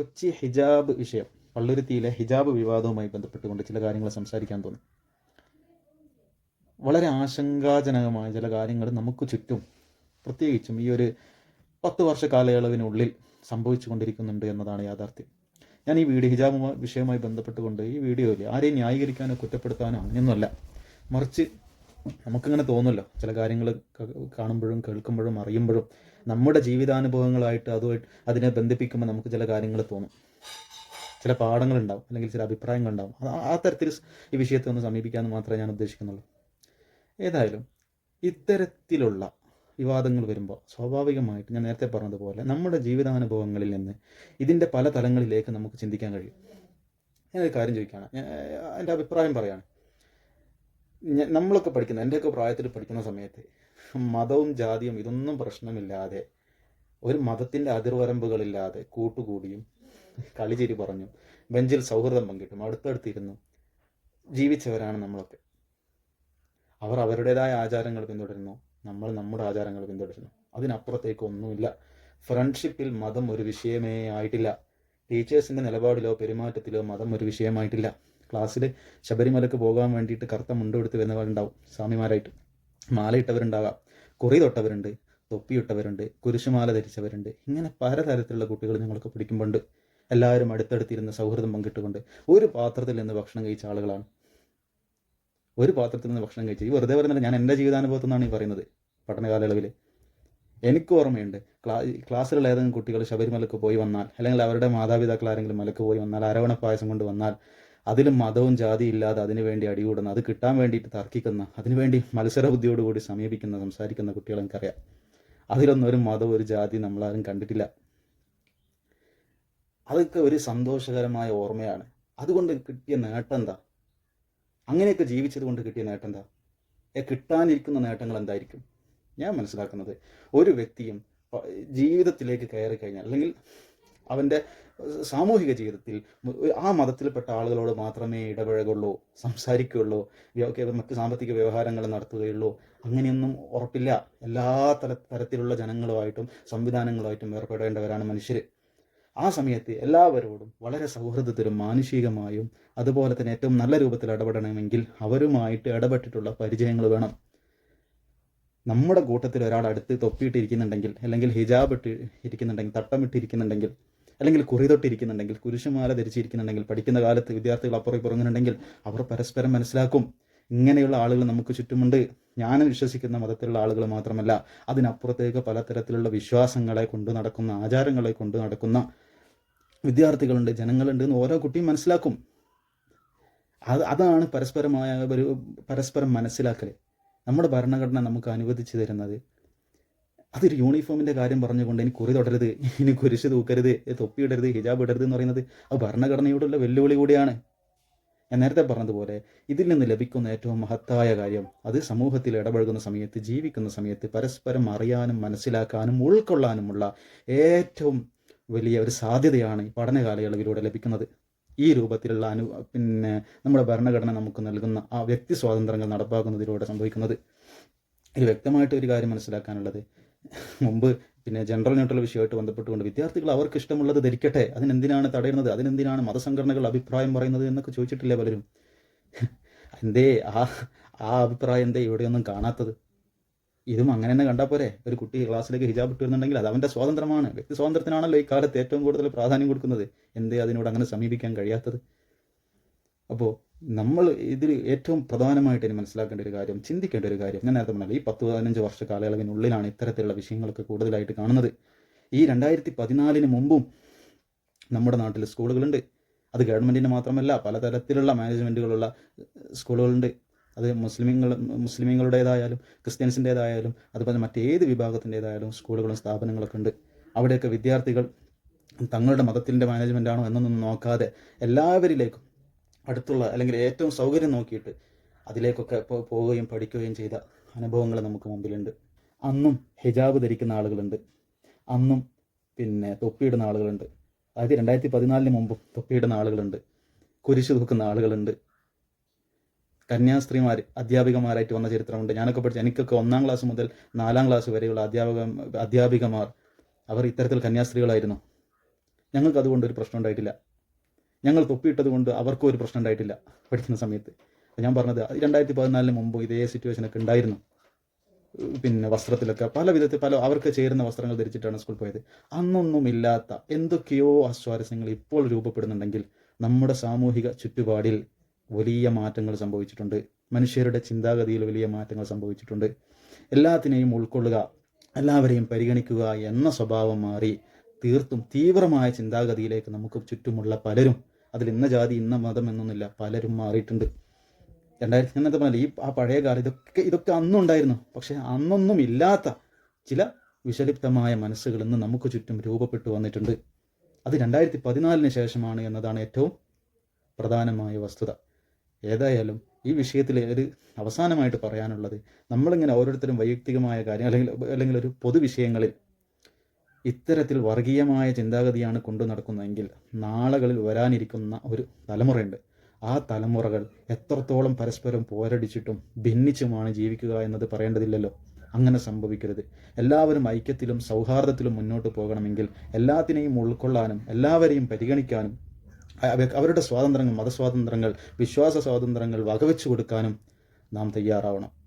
കൊച്ചി ഹിജാബ് വിഷയം. പള്ളുരുത്തിയിലെ ഹിജാബ് വിവാദവുമായി ബന്ധപ്പെട്ടുകൊണ്ട് ചില കാര്യങ്ങൾ സംസാരിക്കാൻ തോന്നി. വളരെ ആശങ്കാജനകമായ ചില കാര്യങ്ങൾ നമുക്ക് ചുറ്റും പ്രത്യേകിച്ചും ഈ ഒരു പത്ത് വർഷ കാലയളവിനുള്ളിൽ സംഭവിച്ചു കൊണ്ടിരിക്കുന്നുണ്ട് എന്നതാണ് യാഥാർത്ഥ്യം. ഞാൻ ഈ വീഡിയോ ഹിജാബ് വിഷയവുമായി ബന്ധപ്പെട്ടുകൊണ്ട് ഈ വീഡിയോയിൽ ആരെയും ന്യായീകരിക്കാനോ കുറ്റപ്പെടുത്താനോ അങ്ങനെയൊന്നുമല്ല മറിച്ച് നമുക്കിങ്ങനെ തോന്നുമല്ലോ. ചില കാര്യങ്ങൾ കാണുമ്പോഴും കേൾക്കുമ്പോഴും അറിയുമ്പോഴും നമ്മുടെ ജീവിതാനുഭവങ്ങളായിട്ട് അതുമായിട്ട് അതിനെ ബന്ധിപ്പിക്കുമ്പോൾ നമുക്ക് ചില കാര്യങ്ങൾ തോന്നും. ചില പാഠങ്ങളുണ്ടാവും അല്ലെങ്കിൽ ചില അഭിപ്രായങ്ങളുണ്ടാവും. ആ തരത്തിൽ ഈ വിഷയത്തെ ഒന്ന് സമീപിക്കാമെന്ന് മാത്രമേ ഞാൻ ഉദ്ദേശിക്കുന്നുള്ളൂ. ഏതായാലും ഇത്തരത്തിലുള്ള വിവാദങ്ങൾ വരുമ്പോൾ സ്വാഭാവികമായിട്ട് ഞാൻ നേരത്തെ പറഞ്ഞതുപോലെ നമ്മുടെ ജീവിതാനുഭവങ്ങളിൽ നിന്ന് ഇതിന്റെ പല തലങ്ങളിലേക്ക് നമുക്ക് ചിന്തിക്കാൻ കഴിയും. ഞാനൊരു കാര്യം ചോദിക്കുകയാണ്. എന്റെ അഭിപ്രായം പറയാണ്. ഞ- നമ്മളൊക്കെ പഠിക്കുന്ന എന്റെയൊക്കെ പ്രായത്തിൽ പഠിക്കുന്ന സമയത്ത് മതവും ജാതിയും ഇതൊന്നും പ്രശ്നമില്ലാതെ ഒരു മതത്തിന്റെ അതിർവരമ്പുകളില്ലാതെ കൂട്ടുകൂടിയും കളിചിരി പറഞ്ഞു ബെഞ്ചിൽ സൗഹൃദം പങ്കിട്ടും അടുത്തടുത്തിരുന്നു ജീവിച്ചവരാണ് നമ്മളൊക്കെ. അവർ അവരുടേതായ ആചാരങ്ങൾ പിന്തുടരുന്നു നമ്മൾ നമ്മുടെ ആചാരങ്ങൾ പിന്തുടരുന്നു. അതിനപ്പുറത്തേക്ക് ഒന്നുമില്ല. ഫ്രണ്ട്ഷിപ്പിൽ മതം ഒരു വിഷയമേ ആയിട്ടില്ല. ടീച്ചേഴ്സിന്റെ നിലപാടിലോ പെരുമാറ്റത്തിലോ മതം ഒരു വിഷയമായിട്ടില്ല. ക്ലാസ്സിൽ ശബരിമലക്ക് പോകാൻ വേണ്ടിയിട്ട് കറുത്ത മുണ്ടെടുത്ത് വരുന്നവരുണ്ടാവും സ്വാമിമാരായിട്ട്. മാലയിട്ടവരുണ്ടാകാം കുറി തൊട്ടവരുണ്ട് തൊപ്പിയിട്ടവരുണ്ട് കുരിശുമാല ധരിച്ചവരുണ്ട്. ഇങ്ങനെ പലതരത്തിലുള്ള കുട്ടികൾ ഞങ്ങളൊക്കെ പഠിക്കുമ്പോണ്ട്. എല്ലാവരും അടുത്തടുത്തിരുന്ന് സൗഹൃദം പങ്കിട്ടുകൊണ്ട് ഒരു പാത്രത്തിൽ നിന്ന് ഭക്ഷണം കഴിച്ച ആളുകളാണ്. ഒരു പാത്രത്തിൽ നിന്ന് ഭക്ഷണം കഴിച്ചു. ഈ വെറുതെ പറയുന്നില്ല ഞാൻ എന്റെ ജീവിതാനുഭവത്തിൽ നിന്നാണ് ഈ പറയുന്നത് പഠന കാലയളവിൽ എനിക്ക് ഓർമ്മയുണ്ട്. ക്ലാ ക്ലാസ്സിലുള്ള ഏതെങ്കിലും കുട്ടികൾ ശബരിമലക്ക് പോയി വന്നാൽ അല്ലെങ്കിൽ അവരുടെ മാതാപിതാക്കൾ ആരെങ്കിലും മലക്ക് പോയി വന്നാൽ അരവണ പായസം കൊണ്ട് വന്നാൽ അതിലും മതവും ജാതി ഇല്ലാതെ അതിനു വേണ്ടി അടികൂടുന്ന അത് കിട്ടാൻ വേണ്ടിയിട്ട് തർക്കിക്കുന്ന അതിനുവേണ്ടി മത്സര ബുദ്ധിയോടുകൂടി സമീപിക്കുന്ന സംസാരിക്കുന്ന കുട്ടികളെ എനിക്കറിയാം. അതിലൊന്നും ഒരു മതം ഒരു ജാതി നമ്മളാരും കണ്ടിട്ടില്ല. അതൊക്കെ ഒരു സന്തോഷകരമായ ഓർമ്മയാണ്. അതുകൊണ്ട് കിട്ടിയ നേട്ടം എന്താ? അങ്ങനെയൊക്കെ ജീവിച്ചത് കൊണ്ട് കിട്ടിയ നേട്ടം എന്താ? കിട്ടാനിരിക്കുന്ന നേട്ടങ്ങൾ എന്തായിരിക്കും? ഞാൻ മനസ്സിലാക്കുന്നത് ഒരു വ്യക്തിയും ജീവിതത്തിലേക്ക് കയറി കഴിഞ്ഞാൽ അല്ലെങ്കിൽ അവന്റെ സാമൂഹിക ജീവിതത്തിൽ ആ മതത്തിൽപ്പെട്ട ആളുകളോട് മാത്രമേ ഇടപഴകുള്ളൂ സംസാരിക്കുകയുള്ളൂ മറ്റ് സാമ്പത്തിക വ്യവഹാരങ്ങൾ നടത്തുകയുള്ളൂ. അങ്ങനെയൊന്നും ഉറപ്പില്ല. എല്ലാ തല തരത്തിലുള്ള ജനങ്ങളുമായിട്ടും സംവിധാനങ്ങളുമായിട്ടും ഏർപ്പെടേണ്ടവരാണ് മനുഷ്യർ ആ സമയത്ത് എല്ലാവരോടും വളരെ സൗഹൃദത്തിലും മാനുഷികമായും അതുപോലെ തന്നെ ഏറ്റവും നല്ല രൂപത്തിൽ ഇടപെടണമെങ്കിൽ അവരുമായിട്ട് ഇടപെട്ടിട്ടുള്ള പരിചയങ്ങൾ വേണം. നമ്മുടെ കൂട്ടത്തിൽ ഒരാൾ അടുത്ത് തൊപ്പിയിട്ടിരിക്കുന്നുണ്ടെങ്കിൽ അല്ലെങ്കിൽ ഹിജാബ് ഇട്ട് ഇരിക്കുന്നുണ്ടെങ്കിൽ തട്ടമിട്ടിരിക്കുന്നുണ്ടെങ്കിൽ അല്ലെങ്കിൽ കുറി തൊട്ടിരിക്കുന്നുണ്ടെങ്കിൽ കുരിശുമാല ധരിച്ചിരിക്കുന്നുണ്ടെങ്കിൽ പഠിക്കുന്ന കാലത്ത് വിദ്യാർത്ഥികൾ അപ്പുറം ഇപ്പുറങ്ങുന്നുണ്ടെങ്കിൽ അവർ പരസ്പരം മനസ്സിലാക്കും. ഇങ്ങനെയുള്ള ആളുകൾ നമുക്ക് ചുറ്റുമുണ്ട്. ഞാൻ വിശ്വസിക്കുന്ന മതത്തിലുള്ള ആളുകൾ മാത്രമല്ല അതിനപ്പുറത്തേക്ക് പലതരത്തിലുള്ള വിശ്വാസങ്ങളെ കൊണ്ടു നടക്കുന്ന ആചാരങ്ങളെ കൊണ്ടു നടക്കുന്ന വിദ്യാർത്ഥികളുണ്ട് ജനങ്ങളുണ്ട് എന്ന് ഓരോ കുട്ടിയും മനസ്സിലാക്കും. അത് അതാണ് പരസ്പരമായ ഒരു പരസ്പരം മനസ്സിലാക്കൽ നമ്മുടെ ഭരണഘടന നമുക്ക് അനുവദിച്ചു തരുന്നത് അതൊരു യൂണിഫോമിന്റെ കാര്യം പറഞ്ഞുകൊണ്ട് ഇനി കുറി തൊടരുത് ഇനി കുരിശ് തൂക്കരുത് തൊപ്പി ഇടരുത് ഹിജാബ് ഇടരുത് എന്ന് പറയുന്നത് അത് ഭരണഘടനയോടുള്ള വെല്ലുവിളി കൂടിയാണ്. ഞാൻ നേരത്തെ പറഞ്ഞതുപോലെ ഇതിൽ നിന്ന് ലഭിക്കുന്ന ഏറ്റവും മഹത്തായ കാര്യം അത് സമൂഹത്തിൽ ഇടപഴകുന്ന സമയത്ത് ജീവിക്കുന്ന സമയത്ത് പരസ്പരം അറിയാനും മനസ്സിലാക്കാനും ഉൾക്കൊള്ളാനുമുള്ള ഏറ്റവും വലിയ ഒരു സാധ്യതയാണ് ഈ പഠന കാലയളവിലൂടെ ലഭിക്കുന്നത്. ഈ രൂപത്തിലുള്ള അനു പിന്നെ നമ്മുടെ ഭരണഘടന നമുക്ക് നൽകുന്ന ആ വ്യക്തി സ്വാതന്ത്ര്യങ്ങൾ നടപ്പാക്കുന്നതിലൂടെ സംഭവിക്കുന്നത്. ഇത് വ്യക്തമായിട്ട് ഒരു കാര്യം മനസ്സിലാക്കാനുള്ളത് മുമ്പ് പിന്നെ ജനറൽ ന്യൂട്രൽ വിഷയമായിട്ട് ബന്ധപ്പെട്ടുകൊണ്ട് വിദ്യാർത്ഥികൾ അവർക്ക് ഇഷ്ടമുള്ളത് ധരിക്കട്ടെ. അതിനെന്തിനാണ് തടയുന്നത്? അതിനെന്തിനാണ് മതസംഘടനകൾ അഭിപ്രായം പറയുന്നത് എന്നൊക്കെ ചോദിച്ചിട്ടില്ലേ പലരും? എന്തേ ആ ആ അഭിപ്രായം എന്തേ ഇവിടെയൊന്നും കാണാത്തത്? ഇതും അങ്ങനെ തന്നെ കണ്ടാൽ പോരെ. ഒരു കുട്ടി ക്ലാസ്സിലേക്ക് ഹിജാബ് ഇട്ട് വരുന്നുണ്ടെങ്കിൽ അത് അവന്റെ സ്വാതന്ത്ര്യമാണ്. വ്യക്തി സ്വാതന്ത്ര്യത്തിനാണല്ലോ ഈ കാലത്ത് ഏറ്റവും കൂടുതൽ പ്രാധാന്യം കൊടുക്കുന്നത്. എന്തേ അതിനോട് അങ്ങനെ സമീപിക്കാൻ കഴിയാത്തത്? അപ്പോൾ നമ്മൾ ഇതിൽ ഏറ്റവും പ്രധാനമായിട്ട് ഇനി മനസ്സിലാക്കേണ്ട ഒരു കാര്യം ചിന്തിക്കേണ്ട ഒരു കാര്യം ഞാൻ നേരത്തെ പറഞ്ഞത് ഈ പത്ത് പതിനഞ്ച് വർഷ കാലയളവിനുള്ളിലാണ് ഇത്തരത്തിലുള്ള വിഷയങ്ങളൊക്കെ കൂടുതലായിട്ട് കാണുന്നത്. ഈ രണ്ടായിരത്തി പതിനാലിന് മുമ്പും നമ്മുടെ നാട്ടിൽ സ്കൂളുകളുണ്ട്. അത് ഗവൺമെന്റിന്റെ മാത്രമല്ല പലതരത്തിലുള്ള മാനേജ്മെന്റുകളുള്ള സ്കൂളുകളുണ്ട്. അത് മുസ്ലിമീങ്ങൾ മുസ്ലിമീങ്ങളുടേതായാലും ക്രിസ്ത്യൻസിന്റേതായാലും അതുപോലെ മറ്റേത് വിഭാഗത്തിന്റേതായാലും സ്കൂളുകളും സ്ഥാപനങ്ങളൊക്കെ ഉണ്ട്. അവിടെയൊക്കെ വിദ്യാർത്ഥികൾ തങ്ങളുടെ മതത്തിന്റെ മാനേജ്മെന്റ് ആണോ എന്നൊന്നും നോക്കാതെ എല്ലാവരിലേക്കും അടുത്തുള്ള അല്ലെങ്കിൽ ഏറ്റവും സൗകര്യം നോക്കിയിട്ട് അതിലേക്കൊക്കെ പോവുകയും പഠിക്കുകയും ചെയ്ത അനുഭവങ്ങൾ നമുക്ക് മുമ്പിലുണ്ട്. അന്നും ഹിജാബ് ധരിക്കുന്ന ആളുകളുണ്ട്. അന്നും പിന്നെ തൊപ്പിയിടുന്ന ആളുകളുണ്ട്. അതായത് രണ്ടായിരത്തി പതിനാലിന് മുമ്പും തൊപ്പിയിടുന്ന ആളുകളുണ്ട്. കുരിശു തൂക്കുന്ന ആളുകളുണ്ട്. കന്യാസ്ത്രീമാർ അധ്യാപികമാരായിട്ട് വന്ന ചരിത്രമുണ്ട്. ഞാനൊക്കെ പഠിച്ച എനിക്കൊക്കെ ഒന്നാം ക്ലാസ് മുതൽ നാലാം ക്ലാസ് വരെയുള്ള അധ്യാപക അധ്യാപികമാർ അവർ ഇത്തരത്തിൽ കന്യാസ്ത്രീകളായിരുന്നു. ഞങ്ങൾക്ക് അതുകൊണ്ട് ഒരു പ്രശ്നം ഉണ്ടായിട്ടില്ല. ഞങ്ങൾ തൊപ്പിയിട്ടത് കൊണ്ട് അവർക്കും ഒരു പ്രശ്നം ഉണ്ടായിട്ടില്ല പഠിക്കുന്ന സമയത്ത്. ഞാൻ പറഞ്ഞത് രണ്ടായിരത്തി പതിനാലിന് മുമ്പ് ഇതേ സിറ്റുവേഷനൊക്കെ ഉണ്ടായിരുന്നു. പിന്നെ വസ്ത്രത്തിലൊക്കെ പല വിധത്തിൽ പല അവർക്ക് ചേരുന്ന വസ്ത്രങ്ങൾ ധരിച്ചിട്ടാണ് സ്കൂൾ പോയത്. അന്നൊന്നും ഇല്ലാത്ത എന്തൊക്കെയോ അസ്വാരസ്യങ്ങൾ ഇപ്പോൾ രൂപപ്പെടുന്നുണ്ടെങ്കിൽ നമ്മുടെ സാമൂഹിക ചുറ്റുപാടിൽ വലിയ മാറ്റങ്ങൾ സംഭവിച്ചിട്ടുണ്ട്. മനുഷ്യരുടെ ചിന്താഗതിയിൽ വലിയ മാറ്റങ്ങൾ സംഭവിച്ചിട്ടുണ്ട്. എല്ലാത്തിനെയും ഉൾക്കൊള്ളുക എല്ലാവരെയും പരിഗണിക്കുക എന്ന സ്വഭാവം മാറി തീർത്തും തീവ്രമായ ചിന്താഗതിയിലേക്ക് നമുക്ക് ചുറ്റുമുള്ള പലരും അതിൽ ഇന്ന ജാതി ഇന്ന മതം എന്നൊന്നുമില്ല. പലരും മാറിയിട്ടുണ്ട്. രണ്ടായിരത്തി ഞാൻ പറഞ്ഞാൽ ഈ ആ പഴയ കാലം ഇതൊക്കെ ഇതൊക്കെ അന്നുണ്ടായിരുന്നു. പക്ഷെ അന്നൊന്നും ഇല്ലാത്ത ചില വിഷലിപ്തമായ മനസ്സുകൾ ഇന്ന് നമുക്ക് ചുറ്റും രൂപപ്പെട്ടു വന്നിട്ടുണ്ട്. അത് രണ്ടായിരത്തി പതിനാലിന് ശേഷമാണ് എന്നതാണ് ഏറ്റവും പ്രധാനമായ വസ്തുത. ഏതായാലും ഈ വിഷയത്തിൽ ഒരു അവസാനമായിട്ട് പറയാനുള്ളത് നമ്മളിങ്ങനെ ഓരോരുത്തരും വൈയക്തികമായ കാര്യം അല്ലെങ്കിൽ അല്ലെങ്കിൽ ഒരു പൊതുവിഷയങ്ങളിൽ ഇത്തരത്തിൽ വർഗീയമായ ചിന്താഗതിയാണ് കൊണ്ടു നടക്കുന്നതെങ്കിൽ നാളുകളിൽ വരാനിരിക്കുന്ന ഒരു തലമുറയുണ്ട്. ആ തലമുറകൾ എത്രത്തോളം പരസ്പരം പോരടിച്ചിട്ടും ഭിന്നിച്ചുമാണ് ജീവിക്കുക എന്നത് പറയേണ്ടതില്ലല്ലോ. അങ്ങനെ സംഭവിക്കരുത്. എല്ലാവരും ഐക്യത്തിലും സൗഹാർദ്ദത്തിലും മുന്നോട്ട് പോകണമെങ്കിൽ എല്ലാത്തിനെയും ഉൾക്കൊള്ളാനും എല്ലാവരെയും പരിഗണിക്കാനും അവരുടെ സ്വാതന്ത്ര്യങ്ങൾ മതസ്വാതന്ത്ര്യങ്ങൾ വിശ്വാസ സ്വാതന്ത്ര്യങ്ങൾ വകവെച്ചു കൊടുക്കാനും നാം തയ്യാറാവണം.